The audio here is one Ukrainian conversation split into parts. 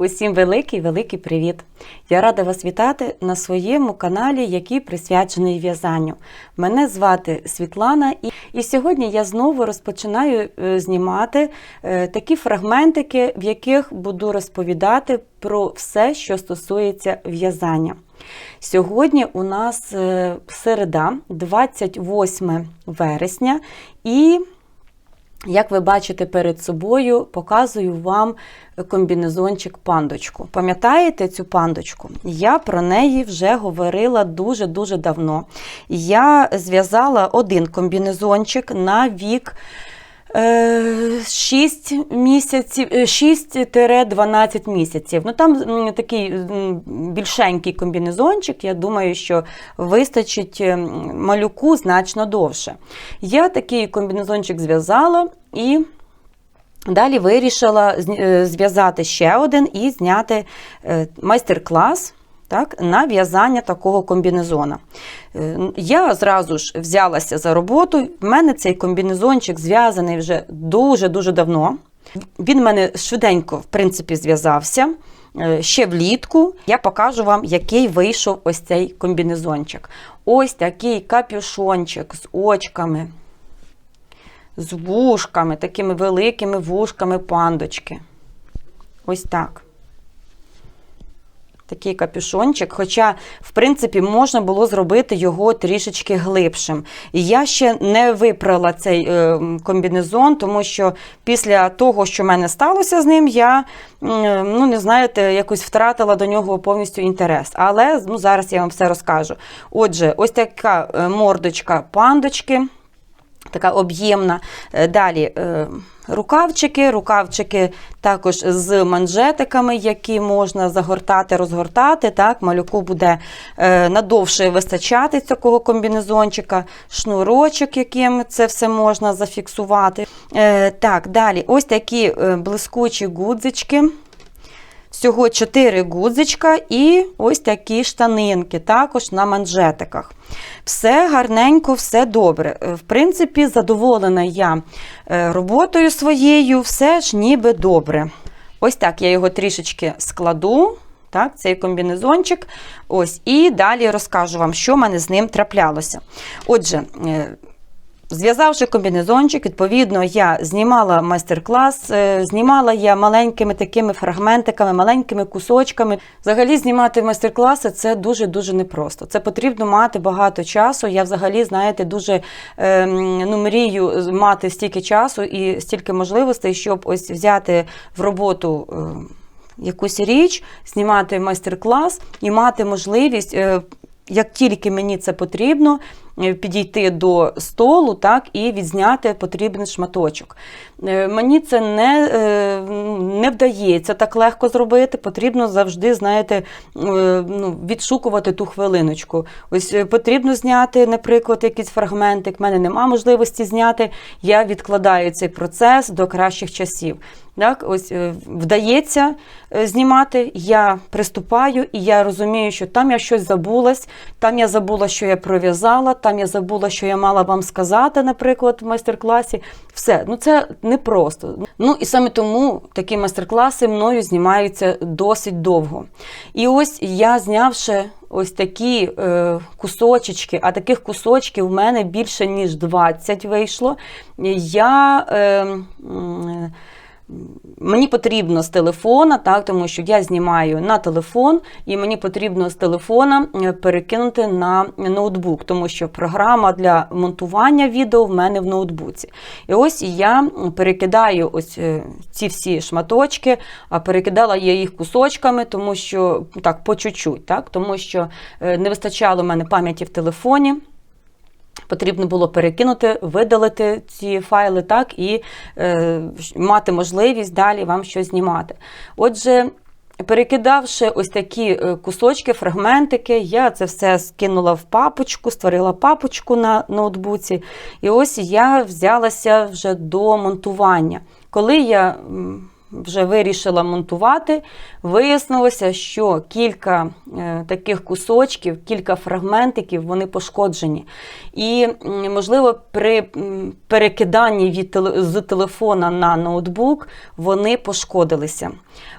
Усім великий великий привіт! Я рада вас вітати на своєму каналі, який присвячений в'язанню. Мене звати Світлана, і, і сьогодні я знову розпочинаю е, знімати е, такі фрагментики, в яких буду розповідати про все, що стосується в'язання. Сьогодні у нас е, середа, 28 вересня, і як ви бачите перед собою, показую вам комбінезончик пандочку. Пам'ятаєте цю пандочку? Я про неї вже говорила дуже-дуже давно. Я зв'язала один комбінезончик на вік. 6 місяців, 6-12 місяців. Ну там такий більшенький комбінезончик. Я думаю, що вистачить малюку значно довше. Я такий комбінезончик зв'язала і. Далі вирішила е, зв'язати ще один і зняти е, майстер-клас так, на в'язання такого комбінезона. Е, Я зразу ж взялася за роботу. В мене цей комбінезончик зв'язаний вже дуже-дуже давно. Він в мене швиденько, в принципі, зв'язався. Е, Ще влітку я покажу вам, який вийшов ось цей комбінезончик. Ось такий капюшончик з очками, з вушками, такими великими вушками пандочки. Ось так. Такий капюшончик, хоча, в принципі, можна було зробити його трішечки глибшим. І я ще не випрала цей е, комбінезон, тому що після того, що в мене сталося з ним, я м, ну, не знаєте, якось втратила до нього повністю інтерес. Але ну, зараз я вам все розкажу. Отже, ось така е, мордочка пандочки така об'ємна. Е, Далі е, рукавчики, рукавчики також з манжетиками, які можна загортати, розгортати. Так, малюку буде е, надовше вистачати такого комбінезончика, шнурочок, яким це все можна зафіксувати. Так, далі, ось такі блискучі гудзички. Всього 4 гудзичка і ось такі штанинки, також на манжетиках. Все гарненько, все добре. Е, В принципі, задоволена я е, роботою своєю, все ж ніби добре. Ось так я його трішечки складу. Так, цей комбінезончик. Ось, і далі розкажу вам, що в мене з ним траплялося. Отже, е, Зв'язавши комбінезончик, відповідно, я знімала майстер-клас, е, знімала я маленькими такими фрагментиками, маленькими кусочками. Взагалі, знімати майстер-класи це дуже-дуже непросто. Це потрібно мати багато часу. Я взагалі, знаєте, дуже е, ну, мрію мати стільки часу і стільки можливостей, щоб ось взяти в роботу. е, Якусь річ, знімати майстер-клас і мати можливість е, як тільки мені це потрібно, підійти до столу так, і відзняти потрібний шматочок. Е, Мені це не, е, не вдається так легко зробити. Потрібно завжди, знаєте, е, ну, відшукувати ту хвилиночку. Ось е, потрібно зняти, наприклад, якийсь фрагментик. в мене немає можливості зняти. Я відкладаю цей процес до кращих часів. Так, ось е, вдається е, знімати, я приступаю, і я розумію, що там я щось забулась, там я забула, що я пров'язала, там я забула, що я мала вам сказати, наприклад, в майстер-класі. Все, ну це непросто. Ну і саме тому такі майстер-класи мною знімаються досить довго. І ось я знявши. Ось такі е, кусочечки, а таких кусочків в мене більше ніж 20 вийшло. Я е, Мені потрібно з телефона, так, тому що я знімаю на телефон, і мені потрібно з телефона е, перекинути на ноутбук, тому що програма для монтування відео в мене в ноутбуці. І ось я перекидаю ось е, ці всі шматочки, а перекидала я їх кусочками, тому що так, по чуть-чуть, так, тому що е, не вистачало мене пам'яті в телефоні. Потрібно було перекинути, видалити ці файли, так, і е, мати можливість далі вам щось знімати. Отже, перекидавши ось такі е, кусочки, фрагментики, я це все скинула в папочку, створила папочку на ноутбуці. І ось я взялася вже до монтування. Коли я вже вирішила монтувати, вияснилося, що кілька е, таких кусочків, кілька фрагментиків вони пошкоджені. І, можливо, при перекиданні від з телефона на ноутбук вони пошкодилися.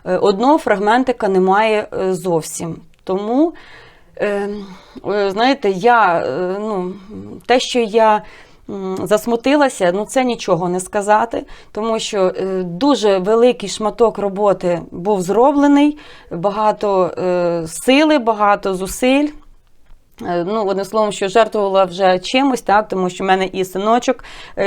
Е, Одного фрагментика немає е, зовсім. Тому, знаєте, я, ну, те, що я засмутилася, ну це нічого не сказати, тому що е, дуже великий шматок роботи був зроблений, багато е, сили, багато зусиль. Е, Ну, одним словом, що жертвувала вже чимось, так, тому що в мене і синочок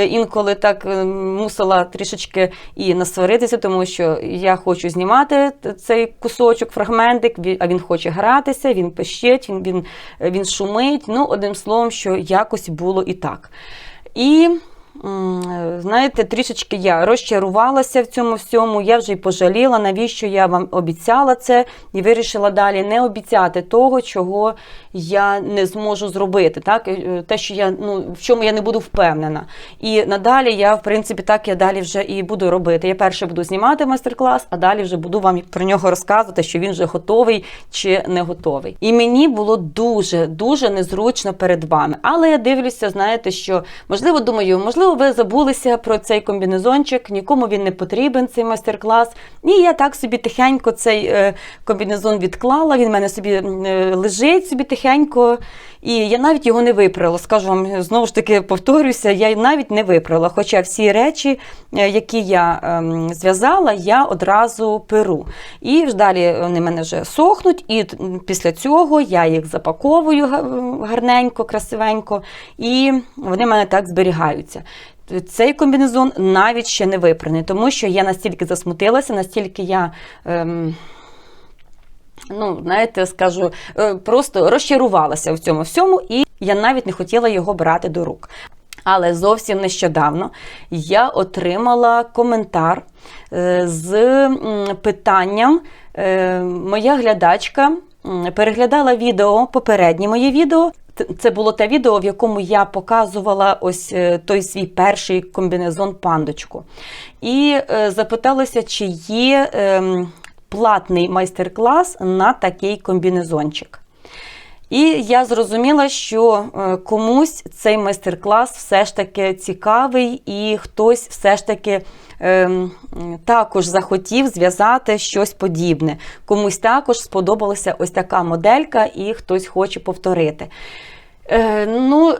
інколи так мусила трішечки і насваритися, тому що я хочу знімати цей кусочок, фрагментик, а він хоче гратися, він пищить, він, він, він шумить. Ну, одним словом, що якось було і так. І знаєте, трішечки я розчарувалася в цьому всьому. Я вже й пожаліла, навіщо я вам обіцяла це, і вирішила далі не обіцяти того, чого я не зможу зробити. Так? Е, Те, що я ну в чому я не буду впевнена. І надалі я, в принципі, так я далі вже і буду робити. Я перше буду знімати майстер-клас, а далі вже буду вам про нього розказувати, що він вже готовий чи не готовий. І мені було дуже дуже незручно перед вами. Але я дивлюся, знаєте, що можливо думаю, можливо, ви забулися про цей комбінезончик, нікому він не потрібен, цей майстер-клас. І я так собі тихенько цей е, комбінезон відклала. Він в мене собі е, лежить собі тихенько. І я навіть його не випрала. Скажу вам, знову ж таки повторюся, я навіть не випрала. Хоча всі речі, е, які я ем, зв'язала, я одразу перу. І далі вони мене вже сохнуть, і після цього я їх запаковую гарненько, красивенько, і вони в мене так зберігаються. Цей комбінезон навіть ще не випраний, тому що я настільки засмутилася, настільки я. Ем, ну, знаєте, скажу, е, просто розчарувалася в цьому всьому, і я навіть не хотіла його брати до рук. Але зовсім нещодавно я отримала коментар е, з питанням. е, Моя глядачка переглядала відео, попереднє моє відео. Це було те відео, в якому я показувала ось той свій перший комбінезон пандочку. І запиталася, чи є ем, платний майстер-клас на такий комбінезончик. І я зрозуміла, що е, комусь цей майстер-клас все ж таки цікавий, і хтось все ж таки ем, також захотів зв'язати щось подібне. Комусь також сподобалася ось така моделька, і хтось хоче повторити. Е,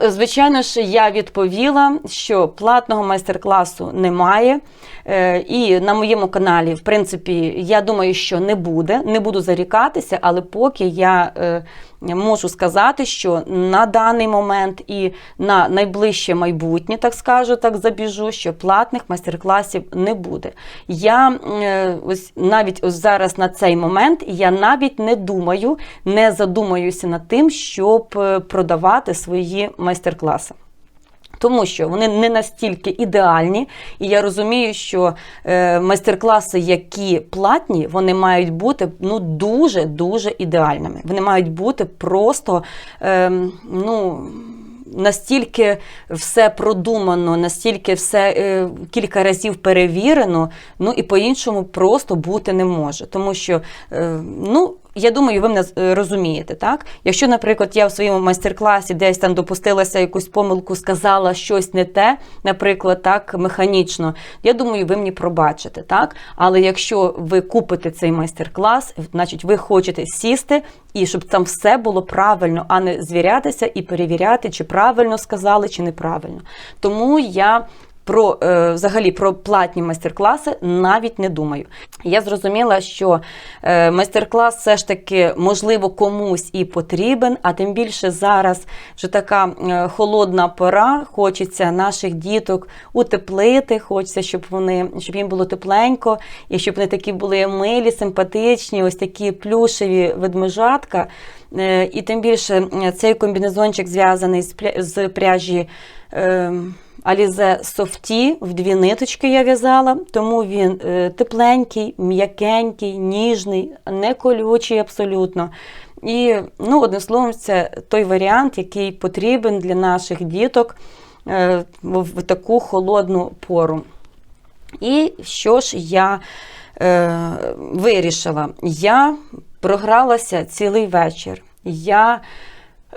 Ну, звичайно ж, я відповіла, що платного майстер-класу немає. Е, І на моєму каналі, в принципі, я думаю, що не буде. Не буду зарікатися, але поки я е, можу сказати, що на даний момент і на найближче майбутнє, так скажу, так забіжу, що платних майстер-класів не буде. Я е, ось навіть ось зараз на цей момент я навіть не думаю, не задумаюся над тим, щоб е, продавати свої майстер-класи. Тому що вони не настільки ідеальні, і я розумію, що е, майстер-класи, які платні, вони мають бути ну дуже дуже ідеальними. Вони мають бути просто е, ну. Настільки все продумано, настільки все е, кілька разів перевірено, ну і по-іншому просто бути не може. Тому що, е, ну, я думаю, ви мене е, розумієте, так? Якщо, наприклад, я в своєму майстер-класі десь там допустилася якусь помилку, сказала щось не те, наприклад, так, механічно, я думаю, ви мені пробачите, так? Але якщо ви купите цей майстер-клас, значить ви хочете сісти і щоб там все було правильно, а не звірятися і перевіряти, чи правильно сказали, чи неправильно. Тому я про е, взагалі про платні майстер-класи навіть не думаю. Я зрозуміла, що е, майстер-клас все ж таки можливо комусь і потрібен, а тим більше зараз вже така е, холодна пора. Хочеться наших діток утеплити, хочеться, щоб вони щоб їм було тепленько, і щоб вони такі були милі, симпатичні, ось такі плюшеві ведмежатка. І тим більше цей комбінезончик зв'язаний з, пряжі. Е, Alize Sofті в дві ниточки я в'язала, тому він е, тепленький, м'якенький, ніжний, не колючий абсолютно. І, ну, одним словом, це той варіант, який потрібен для наших діток е, в, таку холодну пору. І що ж я е, вирішила, я програлася цілий вечір. Я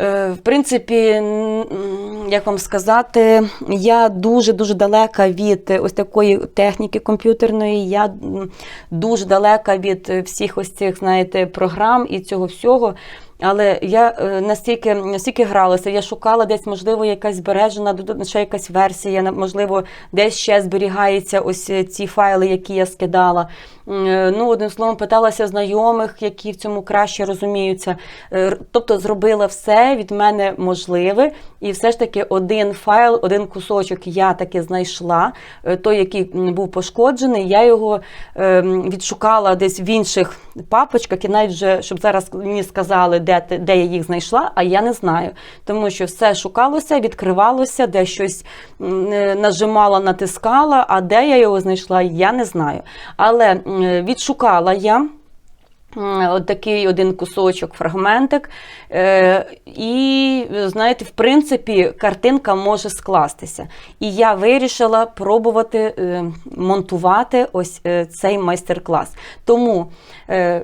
В принципі, як вам сказати, я дуже-дуже далека від ось такої техніки комп'ютерної, я дуже далека від всіх ось цих, знаєте, програм і цього всього. Але я е, настільки, настільки гралася, я шукала десь, можливо, якась збережена, ще якась версія, можливо, десь ще зберігається ось ці файли, які я скидала. Е, Ну, одним словом, питалася знайомих, які в цьому краще розуміються. Е, Тобто зробила все від мене можливе, і все ж таки один файл, один кусочок я таки знайшла. Е, Той, який був пошкоджений, я його відшукала десь в інших папочках, і навіть вже, щоб зараз мені сказали, де, де я їх знайшла, а я не знаю. Тому що все шукалося, відкривалося, де щось нажимала, натискала, а де я його знайшла, я не знаю. Але відшукала я. От такий один кусочок, фрагментик. Е, і, знаєте, в принципі, картинка може скластися. І я вирішила пробувати е, монтувати ось е, цей майстер-клас. Тому е,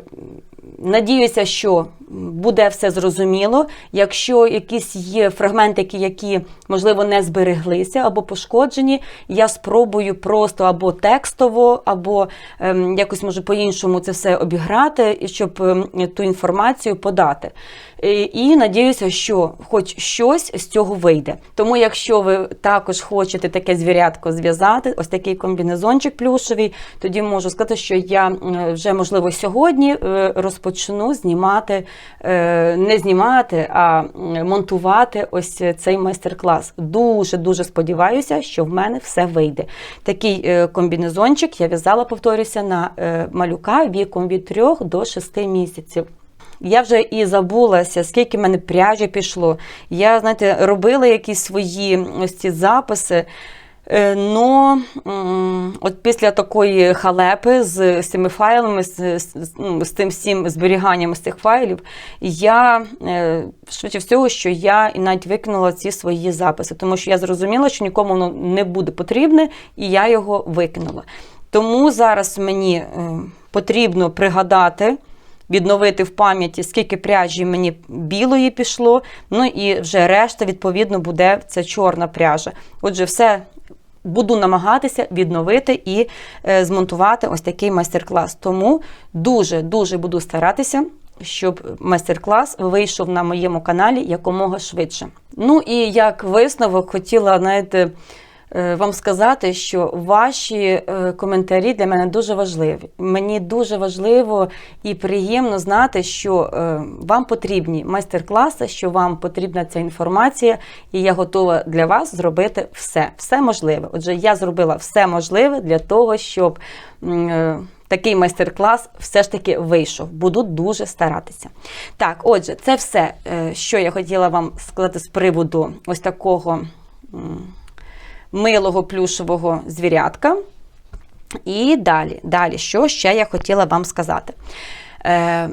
надіюся, що буде все зрозуміло. Якщо якісь є фрагментики, які, можливо, не збереглися або пошкоджені, я спробую просто або текстово, або ем, якось може по-іншому це все обіграти, щоб ем, ту інформацію подати. І, і надіюся, що хоч щось з цього вийде. Тому, якщо ви також хочете таке звірятко зв'язати, ось такий комбінезончик плюшевий, тоді можу сказати, що я вже можливо сьогодні е, розпочну знімати, не знімати, а монтувати ось цей майстер-клас. Дуже дуже сподіваюся, що в мене все вийде. Такий е, комбінезончик я в'язала, повторюся, на е, малюка віком від 3 до 6 місяців. Я вже і забулася, скільки в мене пряжі пішло. Я, знаєте, робила якісь свої ось ці записи. Е, Но от після такої халепи з, з цими файлами, з, з, ну, з тим всім зберіганням з цих файлів, я е, швидше всього, що я і навіть викинула ці свої записи, тому що я зрозуміла, що нікому воно не буде потрібне, і я його викинула. Тому зараз мені е, потрібно пригадати відновити в пам'яті, скільки пряжі мені білої пішло. Ну і вже решта, відповідно, буде це чорна пряжа. Отже, все. Буду намагатися відновити і е, змонтувати ось такий майстер-клас. Тому дуже-дуже буду старатися, щоб майстер-клас вийшов на моєму каналі якомога швидше. Ну і як висновок, хотіла, знаєте, вам сказати, що ваші е, коментарі для мене дуже важливі. Мені дуже важливо і приємно знати, що е, вам потрібні майстер-класи, що вам потрібна ця інформація, і я готова для вас зробити все, все можливе. Отже, я зробила все можливе для того, щоб. е, Такий майстер-клас все ж таки вийшов. Буду дуже старатися. Так, отже, це все, е, що я хотіла вам сказати з приводу ось такого милого плюшевого звірятка. І далі, далі, що ще я хотіла вам сказати. Е,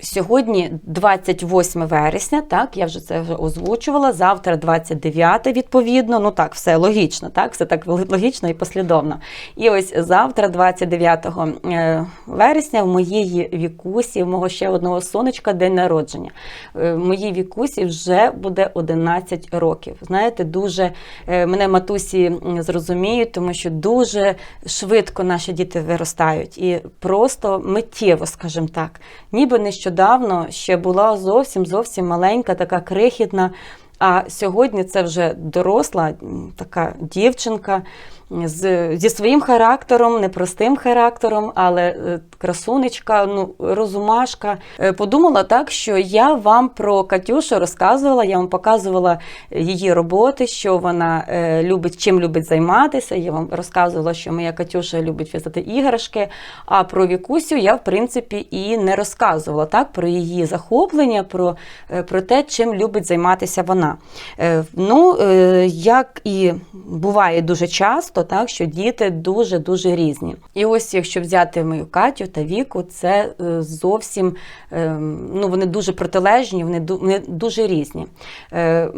Сьогодні 28 вересня, так, я вже це озвучувала. Завтра 29 відповідно. Ну так, все логічно, так, все так логічно і послідовно. І ось завтра, 29 е, вересня, в моїй вікусі, в мого ще одного сонечка, день народження. Е, В моїй вікусі вже буде 11 років. Знаєте, дуже е, мене матусі зрозуміють, тому що дуже швидко наші діти виростають. І просто миттєво, скажімо так, ніби нещодавно ще була зовсім зовсім маленька, така крихітна. А сьогодні це вже доросла така дівчинка з, зі своїм характером, непростим характером, але е, красунечка, ну, розумашка. Е, Подумала так, що я вам про Катюшу розказувала, я вам показувала її роботи, що вона е, любить, чим любить займатися. Я вам розказувала, що моя Катюша любить в'язати іграшки. А про Вікусю я, в принципі, і не розказувала так, про її захоплення, про, про те, чим любить займатися вона. Ну, як і буває дуже часто, так, що діти дуже-дуже різні. І ось, якщо взяти мою Катю та Віку, це е, зовсім е, ну, вони дуже протилежні, вони дуже різні. Е,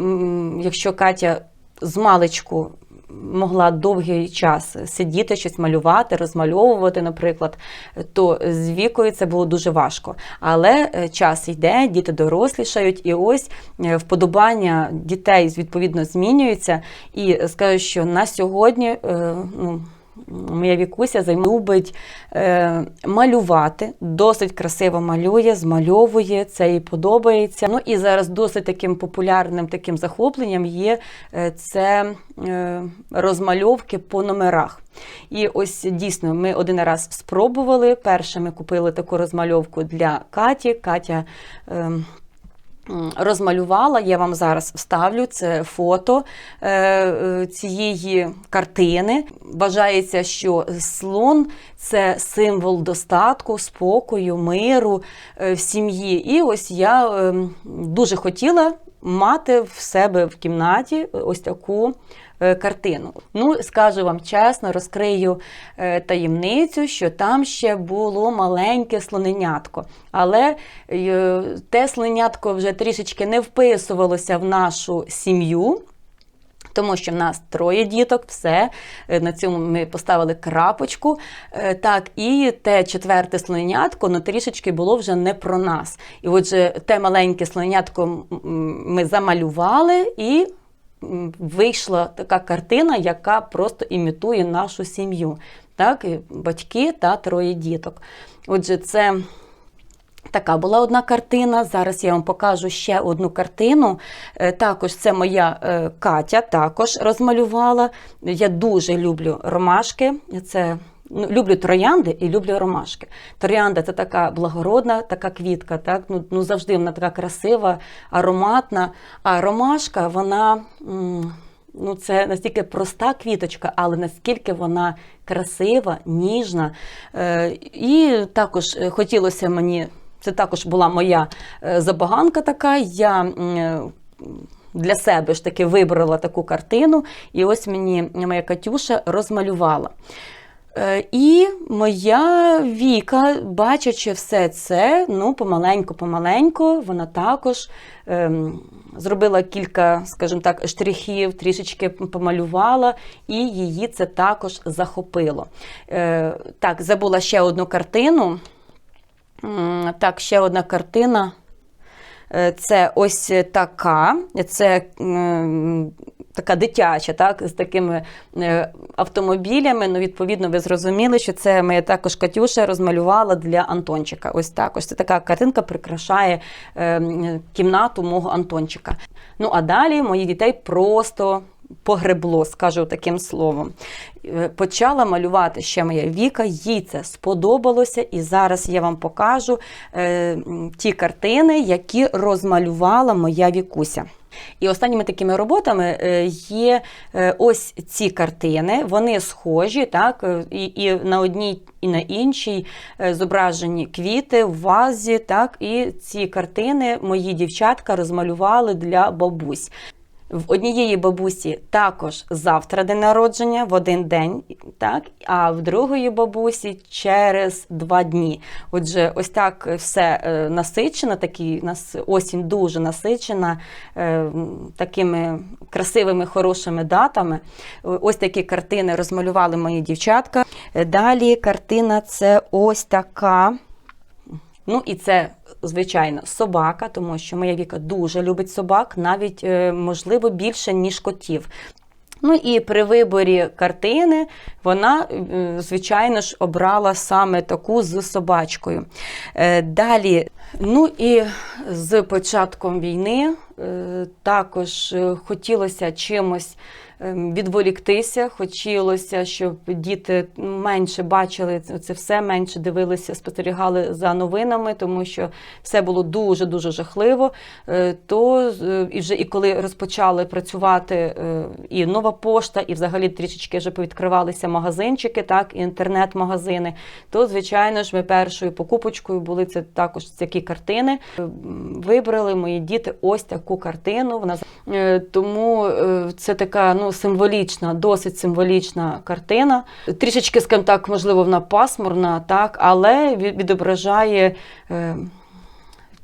Якщо Катя з маличку могла довгий час сидіти, щось малювати, розмальовувати, наприклад, то з вікою це було дуже важко. Але е, час йде, діти дорослішають, і ось е, вподобання дітей відповідно змінюються. І скажу, що на сьогодні е, ну, моя вікуся любить е, малювати, досить красиво малює, змальовує, це їй подобається. Ну і зараз досить таким популярним таким захопленням є е, це е, розмальовки по номерах. І ось дійсно ми один раз спробували. Перше ми купили таку розмальовку для Каті. Катя. ем, Розмалювала, я вам зараз вставлю це фото е, е, цієї картини. Вважається, що слон це символ достатку, спокою, миру е, в сім'ї. І ось я е, дуже хотіла мати в себе в кімнаті ось таку картину. Ну, скажу вам чесно, розкрию е, таємницю, що там ще було маленьке слоненятко. Але е, те слоненятко вже трішечки не вписувалося в нашу сім'ю. Тому що в нас троє діток, все е, на цьому ми поставили крапочку. Е, Так, і те четверте слонятко, ну трішечки було вже не про нас. І отже, те маленьке слонятко ми замалювали і вийшла така картина, яка просто імітує нашу сім'ю. Так, батьки та троє діток. Отже, це. Така була одна картина. Зараз я вам покажу ще одну картину. Е, Також це моя е, Катя також розмалювала. Я дуже люблю ромашки. Це ну, люблю троянди і люблю ромашки. Троянда це така благородна, така квітка. Так? Ну, ну завжди вона така красива, ароматна. А ромашка, вона. Ну, це настільки проста квіточка, але наскільки вона красива, ніжна. Е, і також е, хотілося мені, це також була моя е, забаганка така. Я для себе ж таки вибрала таку картину, і ось мені моя Катюша розмалювала. Е, І моя Віка, бачачи все це, ну помаленьку-помаленьку, вона також ем, зробила кілька, скажімо так, штрихів, трішечки помалювала, і її це також захопило. Е, так, забула ще одну картину. Так, ще одна картина. Е, Це ось така. Це така дитяча, так, з такими е, автомобілями. Ну, відповідно, ви зрозуміли, що це моя також Катюша розмалювала для Антончика. Ось так. Ось це така картинка прикрашає е, кімнату мого Антончика. Ну а далі моїх дітей просто. Погребло, скажу таким словом. Е, Почала малювати ще моя Віка, їй це сподобалося, і зараз я вам покажу ті картини, які розмалювала моя Вікуся. І останніми такими роботами е, є е, ось ці картини. Вони схожі, так, е, і, і на одній, і на іншій зображені квіти в вазі. Так, і ці картини мої дівчатка розмалювали для бабусь. В однієї бабусі також завтра день народження в один день, так, а в другої бабусі через два дні. Отже, ось так все е, насичено, такий нас осінь дуже насичена е, такими красивими, хорошими датами. Ось такі картини розмалювали мої дівчатка. Е, Далі картина це ось така. Ну і це, звичайно, собака, тому що моя Віка дуже любить собак, навіть, е, можливо, більше, ніж котів. Ну і при виборі картини вона, е, звичайно ж, обрала саме таку з собачкою. Е, Далі, ну і з початком війни також е, хотілося чимось ем, відволіктися, хотілося, щоб діти менше бачили це все, менше дивилися, спостерігали за новинами, тому що все було дуже дуже жахливо. Е, То е, і вже і коли розпочали працювати е, і нова пошта, і взагалі трішечки вже повідкривалися магазинчики, так і інтернет-магазини, то звичайно ж ми першою покупочкою були це також такі картини. Е, Вибрали мої діти ось таку картину. Вона Е, тому е, це така ну символічна, досить символічна картина. Трішечки, скажімо так, можливо, вона пасмурна, так, але від- відображає. е,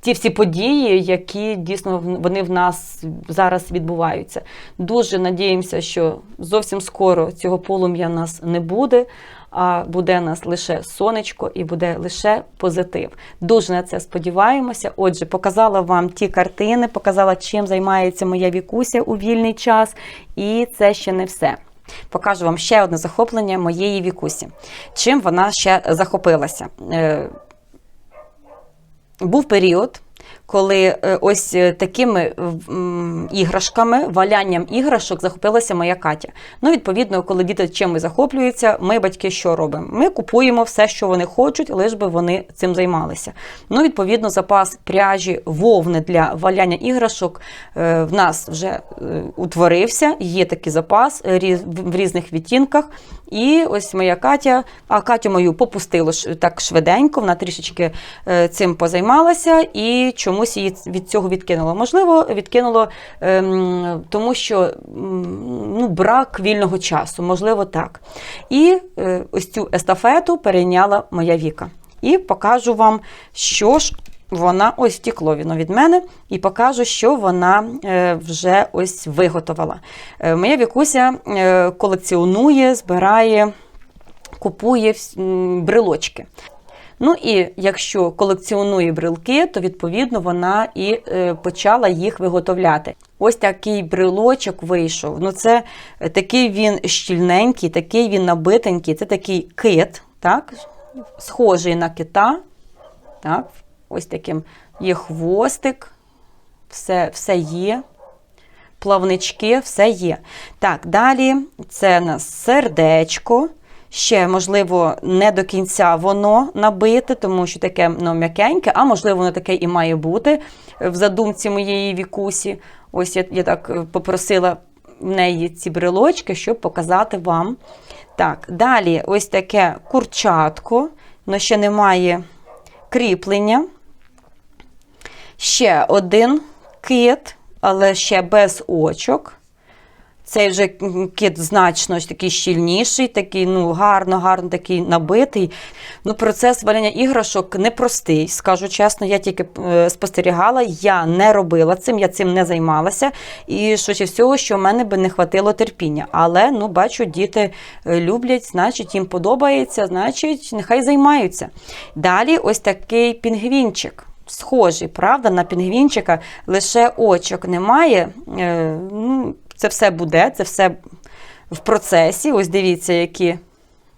ті всі події, які дійсно вони в нас зараз відбуваються. Дуже надіємося, що зовсім скоро цього полум'я нас не буде. А буде нас лише сонечко і буде лише позитив. Дуже на це сподіваємося. Отже, показала вам ті картини, показала, чим займається моя вікуся у вільний час, і це ще не все. Покажу вам ще одне захоплення моєї вікусі. Чим вона ще захопилася? Е, був період, коли е, ось е, такими іграшками, валянням іграшок захопилася моя Катя. Ну, відповідно, коли діти чимось захоплюються, ми, батьки, що робимо? Ми купуємо все, що вони хочуть, лиш би вони цим займалися. Ну, відповідно, запас пряжі вовни для валяння іграшок е, в нас вже е, утворився. Є такий запас е, в різних відтінках. І ось моя Катя, а Катю мою попустило так швиденько, вона трішечки е, цим позаймалася і чомусь її від цього відкинуло. Можливо, відкинуло ем, тому, що ну, брак вільного часу, можливо, так. І е, ось цю естафету перейняла моя Віка. І покажу вам, що ж вона ось втекло воно від мене, і покажу, що вона е, вже ось виготовила. Е, Моя Вікуся колекціонує, збирає, купує брелочки. Ну і якщо колекціонує брелки, то відповідно вона і е, почала їх виготовляти. Ось такий брелочок вийшов. Ну, це е, такий він щільненький, такий він набитенький, це такий кит, так? схожий на кита. Так? Ось таким є хвостик, все, все є. Плавнички, все є. Так, далі це у нас сердечко. Ще, можливо, не до кінця воно набите, тому що таке ну, м'якеньке, а можливо, воно таке і має бути в задумці моєї вікусі. Ось я, я так е, попросила в неї ці брелочки, щоб показати вам. Так, далі ось таке курчатко, воно ще немає кріплення. Ще один кит, але ще без очок. Цей вже кит значно такий щільніший, такий ну гарно, гарно такий набитий. Ну, процес варення іграшок непростий, скажу чесно. Я тільки е, спостерігала, я не робила цим, я цим не займалася. І швидше всього, що в мене би не хватило терпіння. Але ну, бачу, діти е, люблять, значить, їм подобається, значить, нехай займаються. Далі ось такий пінгвінчик. Схожий, правда, на пінгвінчика, лише очок немає. Це все буде, це все в процесі. Ось дивіться, які,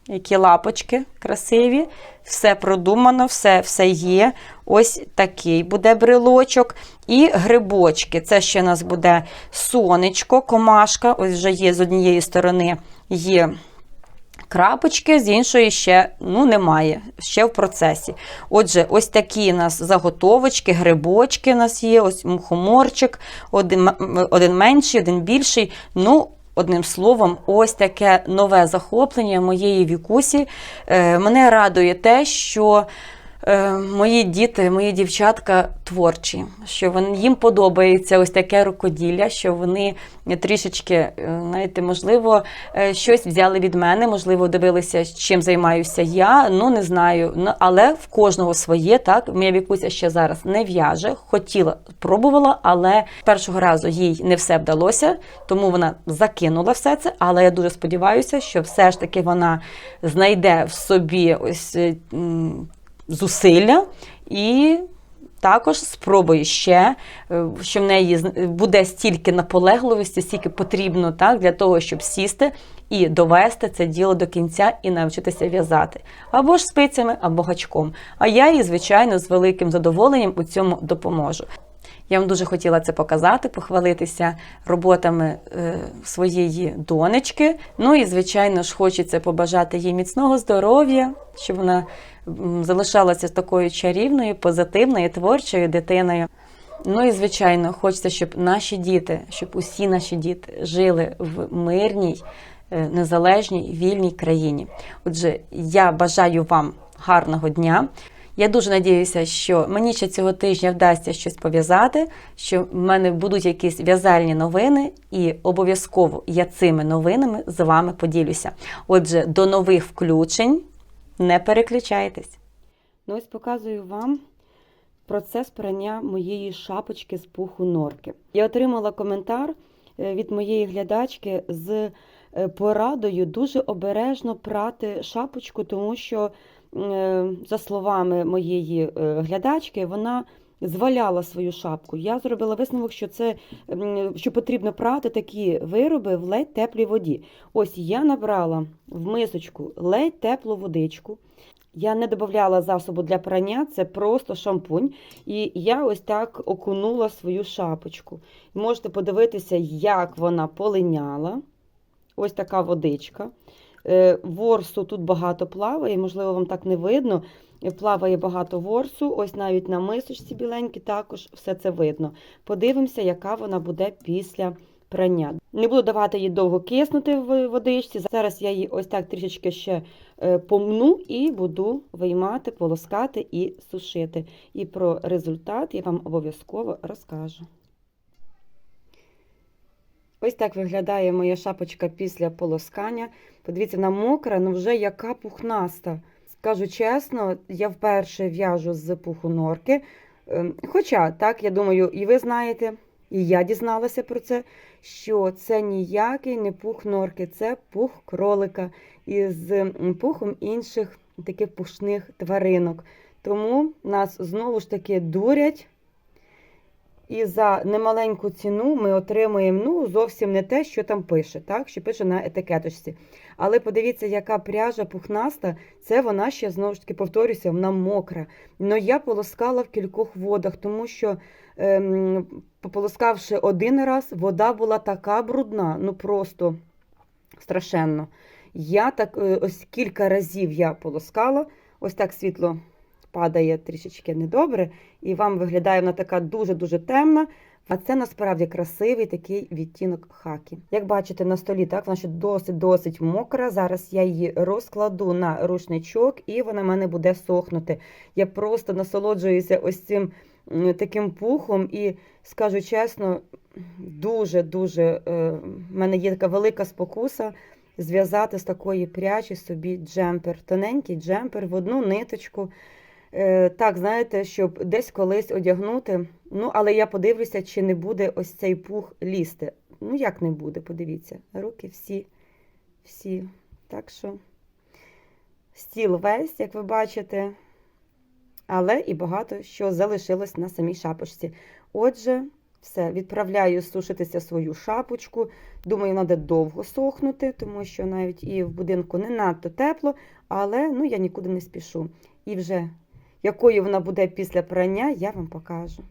які лапочки красиві. Все продумано, все, все є. Ось такий буде брелочок. І грибочки. Це ще у нас буде сонечко, комашка. Ось вже є з однієї сторони є крапочки, з іншої ще ну, немає, ще в процесі. Отже, ось такі у нас заготовочки, грибочки у нас є, ось мухоморчик, один, один менший, один більший. Ну, Одним словом, ось таке нове захоплення моєї вікусі. Е, мене радує те, що мої діти, мої дівчатка творчі, що вони, їм подобається ось таке рукоділля, що вони трішечки, е, знаєте, можливо, е, щось взяли від мене, можливо, дивилися, чим займаюся я. Ну не знаю. Ну, але в кожного своє. Так, моя вікуся ще зараз не в'яже, хотіла, пробувала, але першого разу їй не все вдалося, тому вона закинула все це. Але я дуже сподіваюся, що все ж таки вона знайде в собі ось. Зусилля і також спробує ще, е, що в неї буде стільки наполегливості, стільки потрібно так, для того, щоб сісти і довести це діло до кінця і навчитися в'язати. Або ж спицями, або гачком. А я їй, звичайно, з великим задоволенням у цьому допоможу. Я вам дуже хотіла це показати, похвалитися роботами е, своєї донечки. Ну і, звичайно ж, хочеться побажати їй міцного здоров'я, щоб вона залишалася такою чарівною, позитивною, творчою дитиною. Ну і звичайно, хочеться, щоб наші діти, щоб усі наші діти жили в мирній, е, незалежній, вільній країні. Отже, я бажаю вам гарного дня. Я дуже надіюся, що мені ще цього тижня вдасться щось пов'язати, що в мене будуть якісь в'язальні новини, і обов'язково я цими новинами з вами поділюся. Отже, до нових включень. Не переключайтесь. Ну ось показую вам процес прання моєї шапочки з пуху норки. Я отримала коментар е, від моєї глядачки з е, порадою дуже обережно прати шапочку, тому що, е, за словами моєї глядачки, вона зваляла свою шапку. Я зробила висновок, що це що потрібно прати такі вироби в ледь теплій воді. Ось я набрала в мисочку ледь теплу водичку. Я не додавала засобу для прання, це просто шампунь. І я ось так окунула свою шапочку. Можете подивитися, як вона полиняла. Ось така водичка. Е, Ворсу тут багато плаває, можливо, вам так не видно. Плаває багато ворсу, ось навіть на мисочці біленькій також все це видно. Подивимося, яка вона буде після прання. Не буду давати їй довго киснути в водичці. Зараз я її ось так трішечки ще е, помну і буду виймати, полоскати і сушити. І про результат я вам обов'язково розкажу. Ось так виглядає моя шапочка після полоскання. Подивіться, вона мокра, але вже яка пухнаста. Скажу чесно, я вперше в'яжу з пуху норки. Ем, Хоча, так, я думаю, і ви знаєте, і я дізналася про це, що це ніякий не пух норки, це пух кролика із пухом інших таких пушних тваринок. Тому нас знову ж таки дурять. І за немаленьку ціну ми отримуємо ну, зовсім не те, що там пише, так? що пише на етикеточці. Але подивіться, яка пряжа пухнаста, це вона ще знову ж таки повторюся, вона мокра. Но я полоскала в кількох водах, тому що, ем, пополоскавши один раз, вода була така брудна, ну просто страшенно. Я так е, ось кілька разів я полоскала, ось так світло падає трішечки недобре, і вам виглядає вона така дуже-дуже темна. А це насправді красивий такий відтінок хакі. Як бачите на столі, так вона ще досить-досить мокра. Зараз я її розкладу на рушничок, і вона в мене буде сохнути. Я просто насолоджуюся ось цим таким пухом, і скажу чесно, дуже-дуже е, в мене є така велика спокуса зв'язати з такої пряжі собі джемпер, тоненький джемпер в одну ниточку. Е, Так, знаєте, щоб десь колись одягнути. Ну, але я подивлюся, чи не буде ось цей пух лізти. Ну, як не буде, подивіться. Руки всі, всі. Так що стіл весь, як ви бачите, але і багато що залишилось на самій шапочці. Отже, все, відправляю сушитися свою шапочку. Думаю, буде довго сохнути, тому що навіть і в будинку не надто тепло, але ну, я нікуди не спішу. І вже якою вона буде після прання, я вам покажу.